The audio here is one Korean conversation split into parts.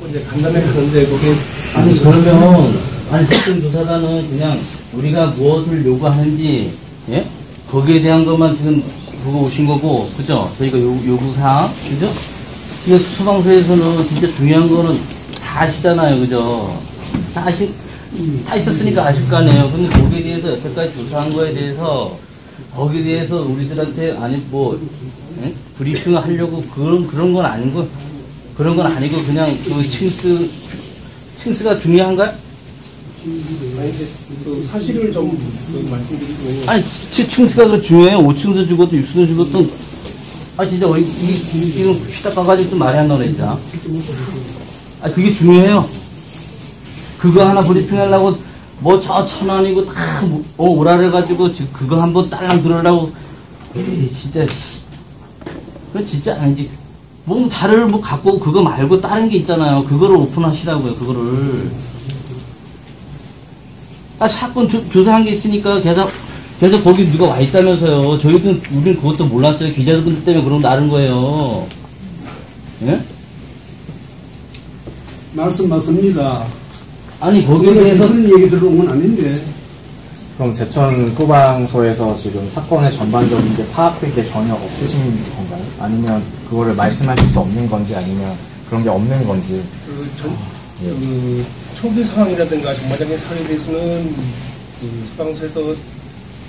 자꾸 이제 간담회 하는데 그게 아니 그러면 아니 국정조사단은 그냥 우리가 무엇을 요구하는지 예? 거기에 대한 것만 지금 보고 오신 거고 그죠? 저희가 요, 요구사항 그죠? 이게 수방서에서는 진짜 중요한 거는 다 아시잖아요 그죠? 다 아시 다 있었으니까 아실 거 아니에요. 근데 거기에 대해서 여태까지 조사한 거에 대해서 거기에 대해서 우리들한테 아니 뭐 예? 브리핑을 하려고 그런 그런 건 아닌 거 그런 건 아니고 그냥 그 칭스 칭스가 중요한가요? 아니 사실을 좀그 말씀드리고 아니 치- 칭스가 그 중요해요. 5층도 죽었도 6층도 죽었도 아 진짜 이, 이, 이거 휘딱 가가지고 또 말이 안 나오네 진짜. 아 그게 중요해요. 그거 하나 브리핑 하려고 뭐 저 천안이고 다 어, 오라를 가지고 지금 그거 한번 딸랑 들으려고 에이 진짜 씨. 그거 진짜 아니지. 뭐 자료를 뭐 갖고 그거 말고 다른 게 있잖아요. 그거를 오픈하시라고요. 그거를. 아, 사건 조, 조사한 게 있으니까 계속, 계속 거기 누가 와 있다면서요. 저희는, 우린 그것도 몰랐어요. 기자분들 때문에 그런 거 나른 거예요. 예? 말씀 맞습니다. 아니, 거기에 대해서, 그런 얘기 들어온 건 아닌데. 그럼 제천 소방서에서 지금 사건의 전반적인 게 파악된 게 전혀 없으신 건가요? 아니면 그거를 말씀하실 수 없는 건지 아니면 그런 게 없는 건지 그, 전, 그 초기 상황이라든가 전반적인 상황에 대해서는 그 소방서에서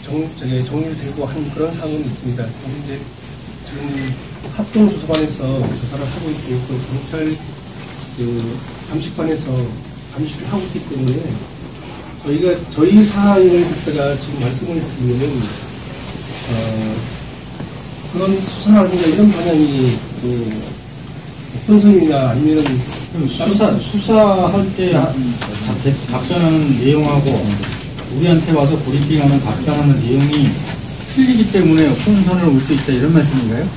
정, 저기 정리되고 한 그런 상황은 있습니다. 근데 이제 지금 합동조사반에서 조사를 하고 있고 또 경찰 그 감식반에서 감식을 하고 있기 때문에 저희가 저희 사항을 갖다가 지금 말씀을 드리면은 어, 그런 수사라든가 이런 방향이 그 선이냐 아니면은 그럼 수사, 수사할 때 아, 답- 답변하는 내용하고 우리한테 와서 브리핑하는 답변하는 내용이 틀리기 때문에 혼선을 올 수 있다 이런 말씀인가요?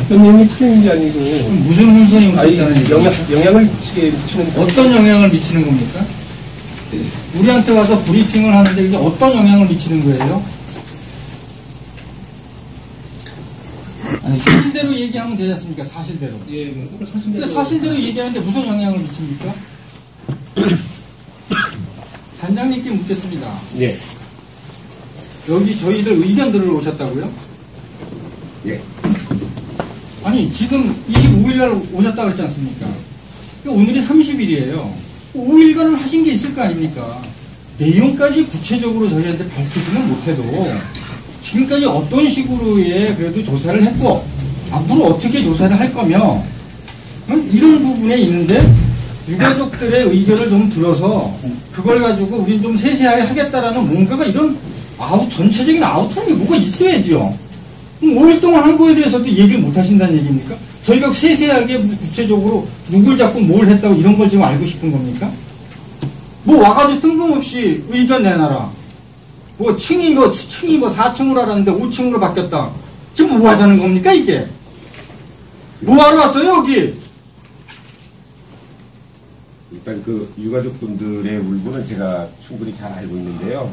어떤 내용이 틀린 게 아니고 무슨 혼선이 올 수 있다는? 영향, 영향을 미치게 미치는 어떤 영향을 미치는 겁니까? 우리한테 와서 브리핑을 하는데 이게 어떤 영향을 미치는 거예요? 아니, 사실대로 얘기하면 되지 않습니까? 사실대로. 예, 뭐 사실대로 근데 사실대로 얘기하는데 무슨 영향을 미칩니까? 단장님께 묻겠습니다. 예. 여기 저희들 의견 들으러 오셨다고요? 예. 아니 지금 25일 날 오셨다 그랬지 않습니까? 오늘이 30일이에요. 5일간을 하신 게 있을 거 아닙니까? 내용까지 구체적으로 저희한테 밝히지는 못해도 지금까지 어떤 식으로의 그래도 조사를 했고 앞으로 어떻게 조사를 할 거며 응? 이런 부분에 있는데 유가족들의 의견을 좀 들어서 그걸 가지고 우린 좀 세세하게 하겠다라는 뭔가가 이런 아웃 전체적인 게 뭐가 있어야죠. 그럼 5일 동안 한 거에 대해서도 얘기를 못 하신다는 얘기입니까? 저희가 세세하게 구체적으로 누굴 잡고 뭘 했다고 이런 걸 지금 알고 싶은 겁니까? 뭐 와가지고 뜬금없이 의견 내놔라. 뭐 층이 뭐 층이 뭐 4층으로 알았는데 5층으로 바뀌었다. 지금 뭐 하자는 겁니까 이게? 뭐 하러 왔어요 여기? 일단 그 유가족분들의 울분은 제가 충분히 잘 알고 있는데요.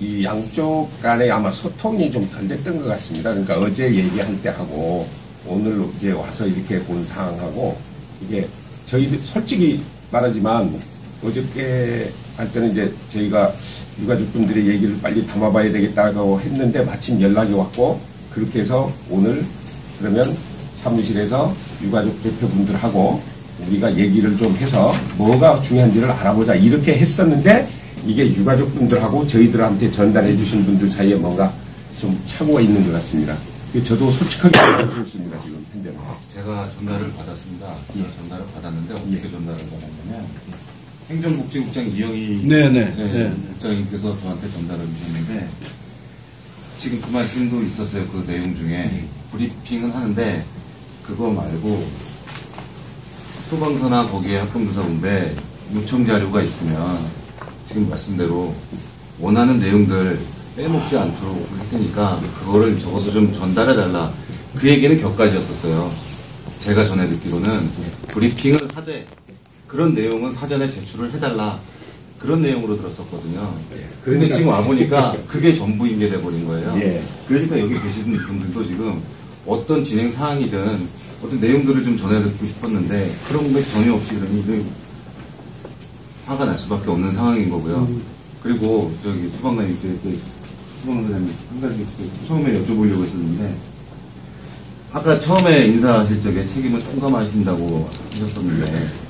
이 양쪽 간에 아마 소통이 좀 덜 됐던 것 같습니다. 그러니까 어제 얘기할 때 하고 오늘 이제 와서 이렇게 본 상황하고 이게 저희들 솔직히 말하지만 어저께 할 때는 이제 저희가 유가족분들의 얘기를 빨리 담아봐야 되겠다고 했는데 마침 연락이 왔고 그렇게 해서 오늘 그러면 사무실에서 유가족 대표분들하고 우리가 얘기를 좀 해서 뭐가 중요한지를 알아보자 이렇게 했었는데 이게 유가족분들하고 저희들한테 전달해 주신 분들 사이에 뭔가 좀 착오가 있는 것 같습니다. 그 저도 솔직하게 말씀드립니다 지금 현재는. 제가 전달을 받았습니다. 예. 전달을 받았는데 어떻게 예. 전달을 받았냐면 행정복지국장 이영희 네네. 네, 네. 국장님께서 저한테 전달을 주셨는데 지금 그 말씀도 있었어요. 그 내용 중에 브리핑은 하는데 그거 말고 소방서나 거기에 합동조사본부에 요청 자료가 있으면 지금 말씀대로 원하는 내용들 빼먹지 않도록 할 테니까 그거를 적어서 좀 전달해 달라. 그 얘기는 격까지였었어요. 제가 전에 듣기로는 브리핑을 하되 그런 내용은 사전에 제출을 해달라. 그런 내용으로 들었었거든요. 근데 지금 와보니까 그게 전부인 게 돼버린 거예요. 예. 그러니까 여기 계시는 분들도 지금 어떤 진행 사항이든 어떤 내용들을 좀 전해 듣고 싶었는데 그런 게 전혀 없이 그러니 화가 날 수밖에 없는 상황인 거고요. 그리고 저기 그 수방관님 한 가지 그 처음에 여쭤보려고 했었는데 아까 처음에 인사하실 적에 책임을 통감하신다고 하셨었는데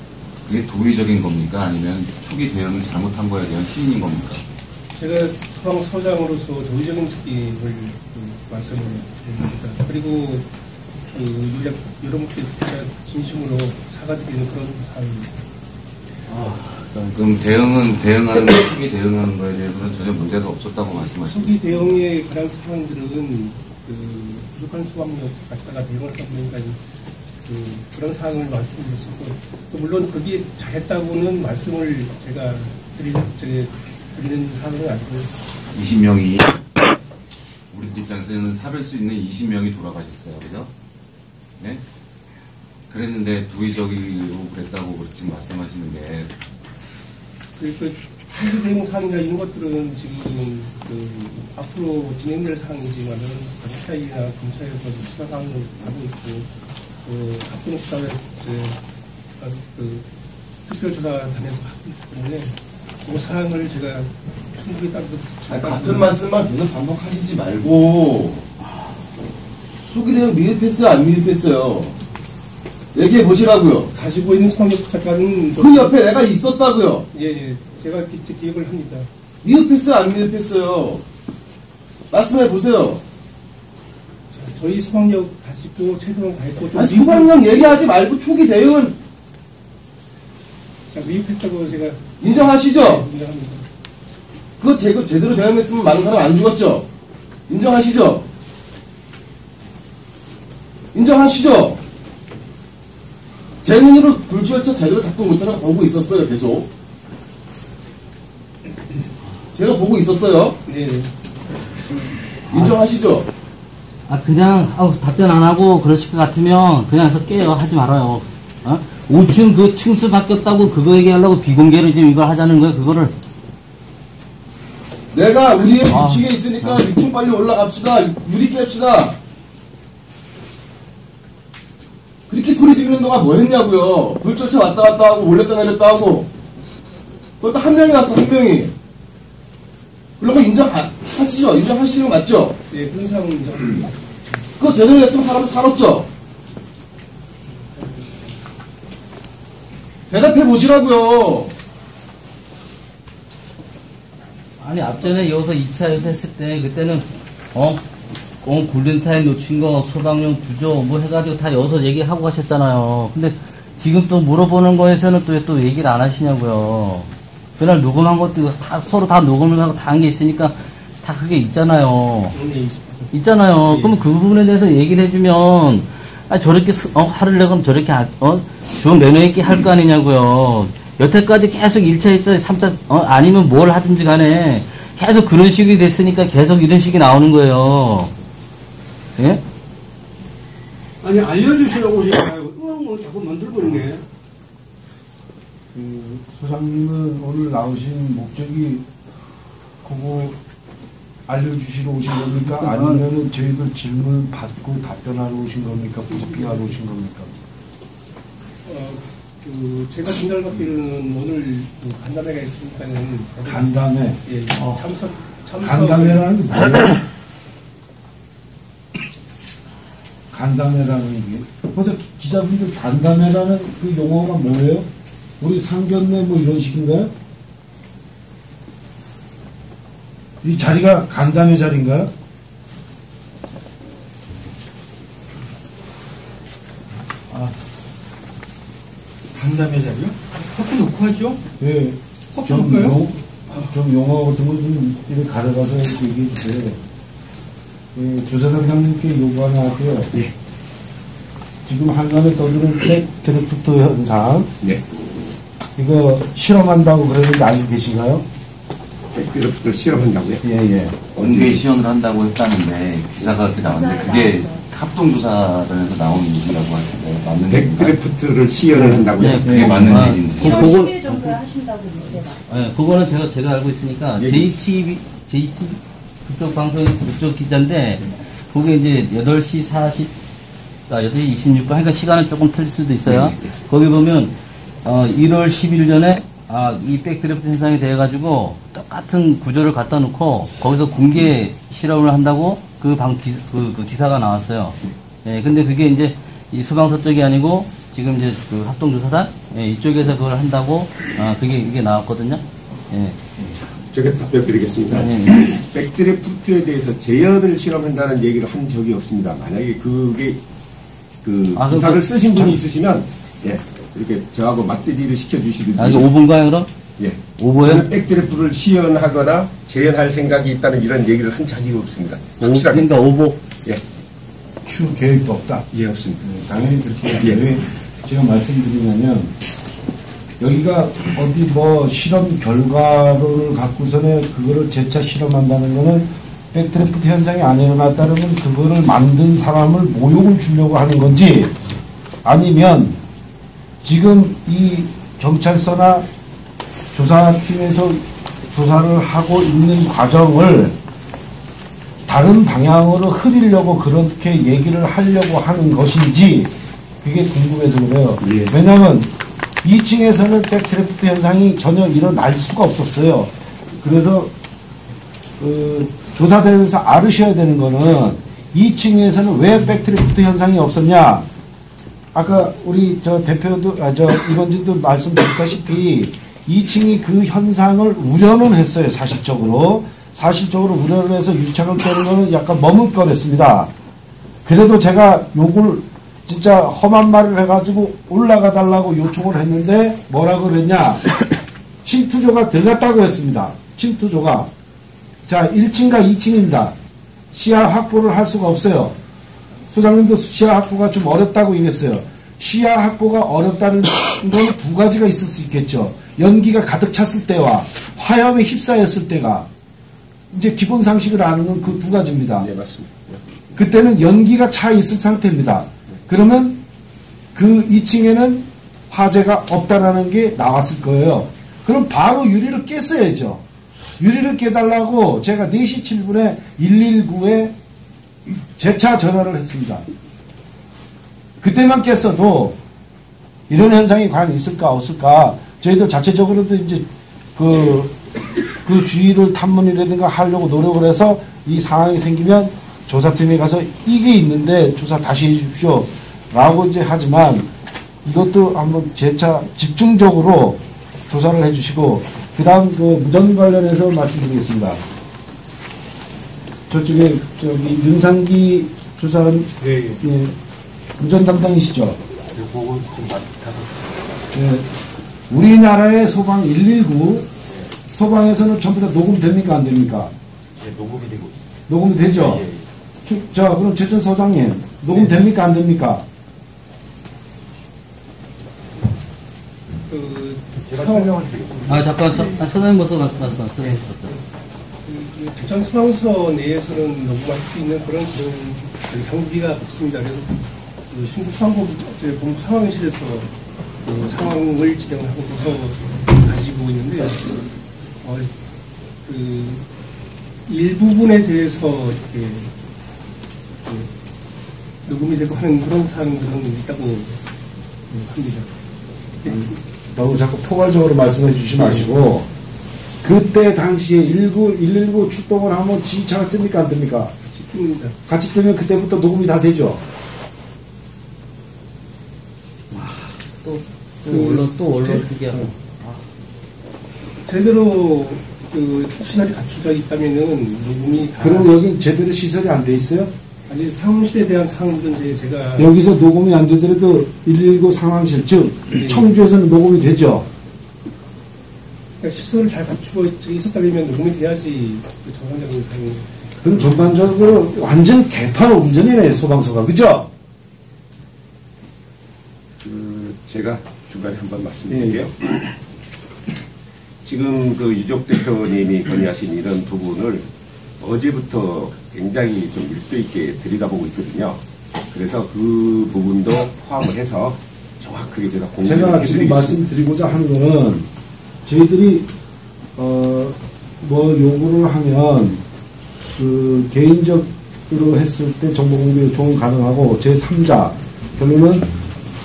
그게 도의적인 겁니까 아니면 초기 대응을 잘못한 거에 대한 시인인 겁니까? 제가 소방서장으로서 도의적인 책임을 그 말씀을 드립니다. 그리고 그 여러분께 진심으로 사과드리는 그런 사항입니다. 그럼 대응은 대응하는 거, 초기 대응하는 거에 대해서는 전혀 문제가 없었다고 말씀하시죠? 초기 대응에 관한 사항들은 그 부족한 소방력 갖다가 대응을 하다 보니까 그 그런 사항을 말씀드렸었고 또 물론 그게 잘했다고는 말씀을 제가 드리는 제 드리는 사항은 아니고요. 20명이 우리들 입장에서는 살을 수 있는 20명이 돌아가셨어요, 그죠? 네? 그랬는데 도의적으로 그랬다고 지금 말씀하시는 게 그, 그 대응 사항이나 이런 것들은 지금 그 앞으로 진행될 사항이지만은 경찰이나 검찰에서 수사 사항을 하고 있고 그 합동 수사에 그, 그 특별조사단에서 하고 있기 때문에 그 사항을 제가 충분히 따로 아니, 같은 말씀만 계속 반복하시지 말고. 초기 대응 미흡했어요 안 미흡했어요? 얘기해 보시라고요. 가지고 있는 가져가는 그 옆에 내가 있었다고요. 예, 예. 제가 기, 기억을 합니다. 미흡했어요 안 미흡했어요? 말씀해 보세요. 자, 저희 성역 가지고 최선을 다했고 좀 아니 미흡- 소방령 얘기하지 말고 초기 대응은 자, 미흡했다고 제가 인정하시죠? 인정합니다. 그거 제거 제대로 대응했으면 많은 사람 안 죽었죠 인정하시죠? 인정하시죠? 제 눈으로 불출처 제대로 작동 못하는 거 보고 있었어요 계속 제가 보고 있었어요 네, 네. 인정하시죠? 아 그냥 아우 답변 안 하고 그러실 것 같으면 그냥 해서 깨요 하지 말아요. 어? 5층 그 층수 바뀌었다고 그거 얘기하려고 비공개로 지금 이걸 하자는 거예요 그거를. 내가 우리의 아. 6층에 있으니까 6층 빨리 올라갑시다. 유리 깹시다. 그렇게 소리 지르는 동안 뭐 했냐고요. 불조차 왔다 갔다 하고 올렸다 내렸다 하고. 그것도 한 명이 왔어, 한 명이. 그런 거 인정하시죠? 인정하시는 거 맞죠? 상황은 인정합니다. 그거 제대로 했으면 사람 살았죠? 대답해 보시라고요. 아니 앞전에 여기서 2차에서 했을 때 그때는 어? 어 골든타임 놓친 거 소방용 구조 뭐 해가지고 다 여기서 얘기하고 가셨잖아요. 근데 지금 또 물어보는 거에서는 또왜또 얘기를 안 하시냐고요. 그날 녹음한 것도 다 서로 다 녹음을 하고 다 한 게 있으니까 다 그게 있잖아요. 게. 있잖아요. 예. 그러면 그 부분에 대해서 얘기를 해주면, 아, 저렇게, 스- 어, 화를 내면 저렇게, 아- 어, 좀 매너 있게 할 거 아니냐고요. 여태까지 계속 1차, 2차, 3차, 어, 아니면 뭘 하든지 간에 계속 그런 식이 됐으니까 계속 이런 식이 나오는 거예요. 예? 아니 알려주시라고 오지 말고 뭐 자꾸 만들고 있네. 그 소장님은 오늘 나오신 목적이 그거 알려주시러 오신 겁니까? 아니면 저희들 질문 받고 답변하러 오신 겁니까? 브리핑하러 오신 겁니까? 어, 그 제가 진단을 받기로는 오늘 그 간담회가 있으니까는 간담회. 예, 어. 참석 참석 간담회라는 게 뭐예요? 간담회라는 게 기- 기자분들 간담회라는 그 용어가 뭐예요? 우리 상견례 뭐 이런 식인가요? 이 자리가 간담회 자리인가요? 간담회 자리요? 커피 놓고 하죠? 예. 커피 좀, 놓을까요? 용, 좀 용어 같은 거좀 이렇게 가려가서 얘기해 주세요. 예, 조사장님께 요구 하나 할게요. 지금 한간에 떠드는 팩트리프트 현상, 네. 이거 실험한다고 그러는데 알고 계신가요? 백비로부터 실험한다고요? 예, 예. 원계 시연을 한다고 했다는데 기사가 그렇게 나왔는데 그게 합동조사단에서 나온 얘기라고 하는데 맞는? 백드래프트를 시연을 한다고요? 네, 그게 맞는 아, 얘기인지 그- 1월 그건- 10일 정도에 하신다고 뉴스가. 예, 그거는 제가, 제가 알고 있으니까, 예. JTV, JTV, 그쪽 방송의 그쪽 기자인데, 그게 이제 8시 40, 아, 6시 26분, 하니까 시간은 조금 틀릴 수도 있어요. 거기 보면, 어, 1월 10일 전에, 아, 이 백드래프트 현상이 돼가지고, 똑 같은 구조를 갖다 놓고, 거기서 공개 실험을 한다고, 그 방, 기, 그, 그 기사가 나왔어요. 예, 근데 그게 이제, 이 소방서 쪽이 아니고, 지금 이제 그 합동조사단? 예, 이쪽에서 그걸 한다고, 아, 그게, 이게 나왔거든요. 예. 제가 답변 드리겠습니다. 예, 예. 백드래프트에 대해서 재현을 실험한다는 얘기를 한 적이 없습니다. 만약에 그게 그 아, 기사를 그럼 쓰신 참- 분이 있으시면 예 이렇게 저하고 맞대지를 시켜주시든지 아, 이게 오분가요, 그럼? 예 오보예요? 저는 백드래프트를 시연하거나 재현할 생각이 있다는 이런 얘기를 한 적이 없습니다. 오, 확실하게 그러니까 오보. 예, 추 계획도 없다. 예 없습니다. 네, 당연히 그렇게 예. 왜 제가 말씀드리냐면 여기가 어디 뭐 실험 결과를 갖고서는 그거를 재차 실험한다는 거는 백드래프트 현상이 안 일어났다면 그거를 만든 사람을 모욕을 주려고 하는 건지 아니면 지금 이 경찰서나 조사팀에서 조사를 하고 있는 과정을 다른 방향으로 흐리려고 그렇게 얘기를 하려고 하는 것인지 그게 궁금해서 그래요. 왜냐하면 2층에서는 백트래프트 현상이 전혀 일어날 수가 없었어요. 그래서 그 조사대에서 알으셔야 되는 거는 2층에서는 왜 백트래프트 현상이 없었냐? 아까 우리 저 대표도 아, 저 이건진도 말씀드렸다시피 2층이 그 현상을 우려는 했어요 사실적으로 사실적으로 우려를 해서 유착을 떼는 거는 약간 머뭇거렸습니다. 그래도 제가 욕을 진짜 험한 말을 해가지고 올라가 달라고 요청을 했는데 뭐라 그랬냐 침투조가 들어갔다고 했습니다. 침투조가 자 1층과 2층입니다. 시야 확보를 할 수가 없어요. 소장님도 시야 확보가 좀 어렵다고 얘기했어요. 시야 확보가 어렵다는 건 두 가지가 있을 수 있겠죠. 연기가 가득 찼을 때와 화염에 휩싸였을 때가 이제 기본 상식을 아는 건 그 두 가지입니다. 예 맞습니다. 그때는 연기가 차 있을 상태입니다. 그러면 그 2층에는 화재가 없다라는 게 나왔을 거예요. 그럼 바로 유리를 깼어야죠. 유리를 깨달라고 제가 4시 7분에 119에 재차 전화를 했습니다. 그때만 깼어도 이런 현상이 과연 있을까 없을까 저희도 자체적으로도 이제 그, 그 주의를 탐문이라든가 하려고 노력을 해서 이 상황이 생기면 조사팀에 가서 이게 있는데 조사 다시 해주십시오 라고 이제 하지만 이것도 한번 재차 집중적으로 조사를 해주시고 그 다음 그 무전 관련해서 말씀드리겠습니다. 저쪽에 저기 윤상기 조사관 예, 무전 담당이시죠? 예, 우리나라의 소방 119 소방에서는 전부 다 녹음됩니까 안 됩니까? 녹음이 되고 있습니다. 녹음이 되죠? 주- 자 그럼 재천 소장님 녹음됩니까 안 됩니까? 그, 제가 성- 설명을 드리겠습니다. 아, 잠깐, 서, 아, 선생님 벌써 말씀, 말씀, 말씀. 네. 그, 그 대전 소방서 내에서는 녹음할 수 있는 그런 그런 그 장비가 없습니다. 그래서 그 중국 소방본 본 상황실에서 그 상황을 진행하고서 가지고 있는데 어, 그 일부분에 대해서 이렇게 그 녹음이 되고 하는 그런 사항들은 있다고 음, 합니다. 너무 자꾸 포괄적으로 말씀해 주시지 마시고 그때 당시에 19, 119 출동을 하면 지휘차가 뜹니까 안 뜹니까? 싶습니다. 같이 뜨면 그때부터 녹음이 다 되죠. 또, 또 언론, 또 언론 특이하고. 제대로 그 시설이 갖춰져 있다면은 녹음이 다 그럼 여긴 제대로 시설이 안 돼 있어요? 아니 상실에 대한 사항들은 이제 제가 여기서 녹음이 안 되더라도 119 상황실 즉 네. 청주에서는 녹음이 되죠. 그러니까 시설을 잘 갖추고 있었다면 녹음이 돼야지 그 정상적인 사항이 그럼 전반적으로 완전 개판 운전이네 소방서가 그죠? 그 제가 중간에 한번 말씀드릴게요. 지금 그 유족 대표님이 건의하신 이런 부분을 어제부터 굉장히 좀 일도 있게 들여다보고 있거든요. 그래서 그 부분도 포함을 해서 정확하게 제가 공유를 제가 지금. 말씀드리고자 하는 거는 저희들이 어 뭐 요구를 하면 그 개인적 했을 때 정보 공개 요청은 가능하고 제3자 결론은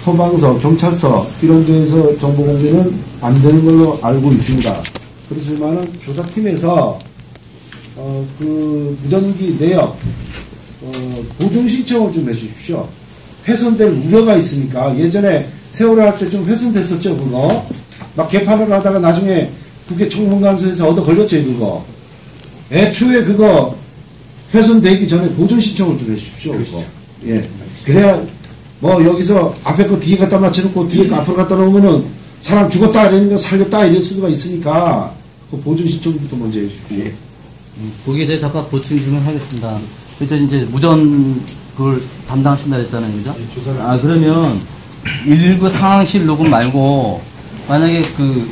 소방서, 경찰서 이런 데에서 정보 공개는 안 되는 걸로 알고 있습니다. 그렇지만은 조사팀에서 어, 그 무전기 내역 어, 보존 신청을 좀 해주십시오. 훼손될 우려가 있으니까 예전에 세월호 할 때 좀 훼손됐었죠 그거? 막 개판을 하다가 나중에 국회 청문관소에서 얻어 걸렸죠 그거? 애초에 그거 훼손되기 전에 보존 신청을 좀 해주십시오 그거. 예. 그래야 뭐 여기서 앞에 거 뒤에 갖다 맞춰놓고 뒤에 거 앞으로 갖다 놓으면은 사람 죽었다 이러니까 살렸다 이럴 수가 있으니까 그 보존 신청부터 먼저 해주십시오 거기에 대해 잠깐 보충 질문하겠습니다. 그래서 이제 무전 그걸 담당하신다 그랬잖아요, 그죠? 아 그러면 119 상황실 녹음 말고 만약에 그